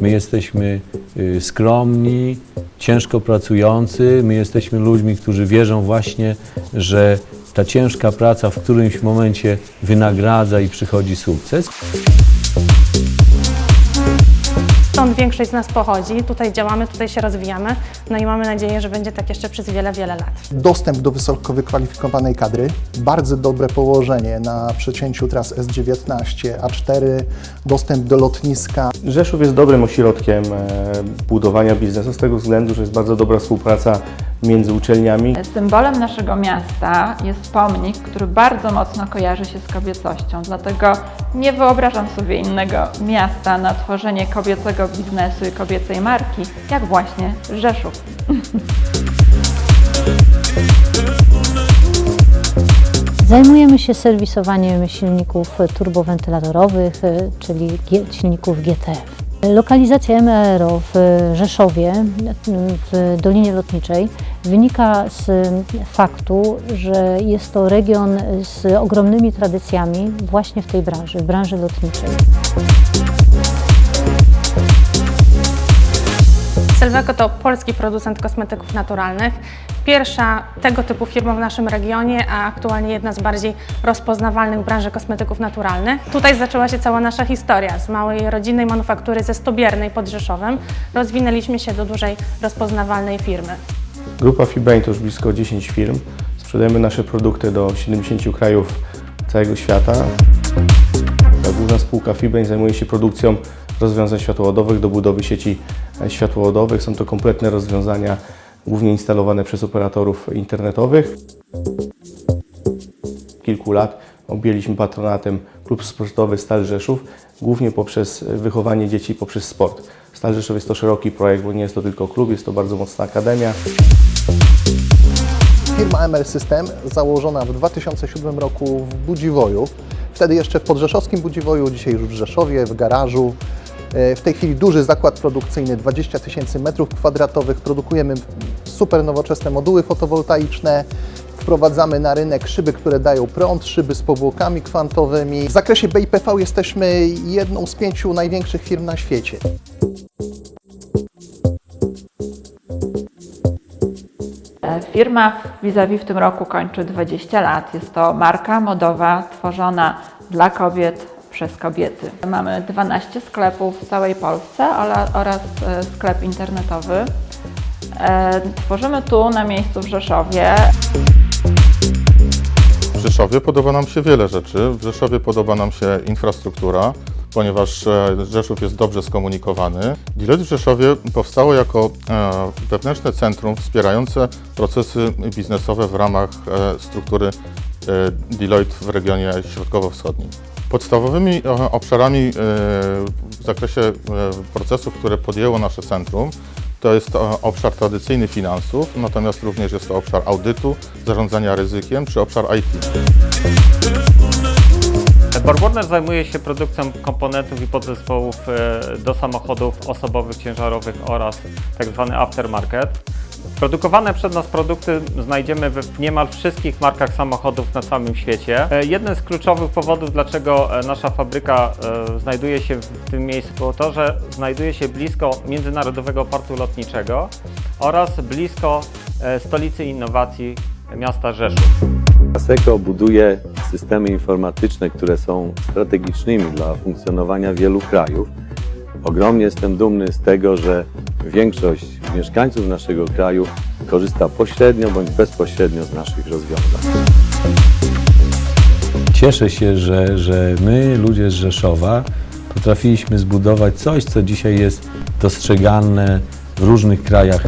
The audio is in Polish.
my jesteśmy y, skromni, ciężko pracujący, my jesteśmy ludźmi, którzy wierzą właśnie, że ta ciężka praca w którymś momencie wynagradza i przychodzi sukces. Stąd większość z nas pochodzi, tutaj działamy, tutaj się rozwijamy, no i mamy nadzieję, że będzie tak jeszcze przez wiele, wiele lat. dostęp do wysoko wykwalifikowanej kadry, bardzo dobre położenie na przecięciu tras S19, A4, dostęp do lotniska. Rzeszów jest dobrym ośrodkiem e, budowania biznesu z tego względu, że jest bardzo dobra współpraca między uczelniami. Symbolem naszego miasta jest pomnik, który bardzo mocno kojarzy się z kobiecością. Dlatego nie wyobrażam sobie innego miasta na tworzenie kobiecego biznesu i kobiecej marki, jak właśnie Rzeszów. Zajmujemy się serwisowaniem silników turbowentylatowych, y, czyli silników GTF. Lokalizacja MERO w Rzeszowie, w Dolinie Lotniczej, wynika z faktu, że jest to region z ogromnymi tradycjami właśnie w tej branży, w branży lotniczej. Selveco to polski producent kosmetyków naturalnych. Pierwsza tego typu firma w naszym regionie, a aktualnie jedna z bardziej rozpoznawalnych w branży kosmetyków naturalnych. Tutaj zaczęła się cała nasza historia. Z małej rodzinnej manufaktury ze Stobiernej pod Rzeszowem rozwinęliśmy się do dużej rozpoznawalnej firmy. Grupa Fibrain to już blisko 10 firm. Sprzedajemy nasze produkty do 70 krajów całego świata. Ta główna spółka Fibrain zajmuje się produkcją rozwiązań światłowodowych do budowy sieci światłowodowych. Są to kompletne rozwiązania, głównie instalowane przez operatorów internetowych. Kilku lat objęliśmy patronatem klub sportowy Stal Rzeszów, głównie poprzez wychowanie dzieci poprzez sport. Stal Rzeszów jest to szeroki projekt, bo nie jest to tylko klub, jest to bardzo mocna akademia. Firma ML System założona w 2007 roku w Budziwoju, wtedy jeszcze w podrzeszowskim Budziwoju, dzisiaj już w Rzeszowie, w garażu. E, W tej chwili duży zakład produkcyjny, 20 tysięcy metrów kwadratowych. Produkujemy super nowoczesne moduły fotowoltaiczne. Wprowadzamy na rynek szyby, które dają prąd, szyby z powłokami kwantowymi. W zakresie BIPV jesteśmy jedną z pięciu największych firm na świecie. E, Firma Vis-a-vis w tym roku kończy 20 lat. Jest to marka modowa tworzona dla kobiet przez kobiety. Mamy 12 sklepów w całej Polsce oraz e, sklep internetowy. E, Tworzymy tu na miejscu w Rzeszowie. W Rzeszowie podoba nam się wiele rzeczy. W Rzeszowie podoba nam się infrastruktura, ponieważ e, Rzeszów jest dobrze skomunikowany. Deloitte w Rzeszowie powstało jako wewnętrzne centrum wspierające procesy biznesowe w ramach struktury Deloitte w regionie środkowo-wschodnim. Podstawowymi obszarami e, w zakresie e, procesów, które podjęło nasze centrum, to jest e, obszar tradycyjny finansów, natomiast również jest to obszar audytu, zarządzania ryzykiem czy obszar IT. Barwarner zajmuje się produkcją komponentów i podzespołów e, do samochodów osobowych, ciężarowych oraz tak zwany aftermarket. Produkowane przez nas produkty znajdziemy w niemal wszystkich markach samochodów na całym świecie. E, Jednym z kluczowych powodów, dlaczego e, nasza fabryka znajduje się w tym miejscu, to, że znajduje się blisko Międzynarodowego Portu Lotniczego oraz blisko stolicy innowacji miasta Rzeszów. ASECO buduje systemy informatyczne, które są strategicznymi dla funkcjonowania wielu krajów. Ogromnie jestem dumny z tego, że większość mieszkańców naszego kraju korzysta pośrednio bądź bezpośrednio z naszych rozwiązań. Cieszę się, że, że my, ludzie z Rzeszowa, potrafiliśmy zbudować coś, co dzisiaj jest dostrzegane w różnych krajach.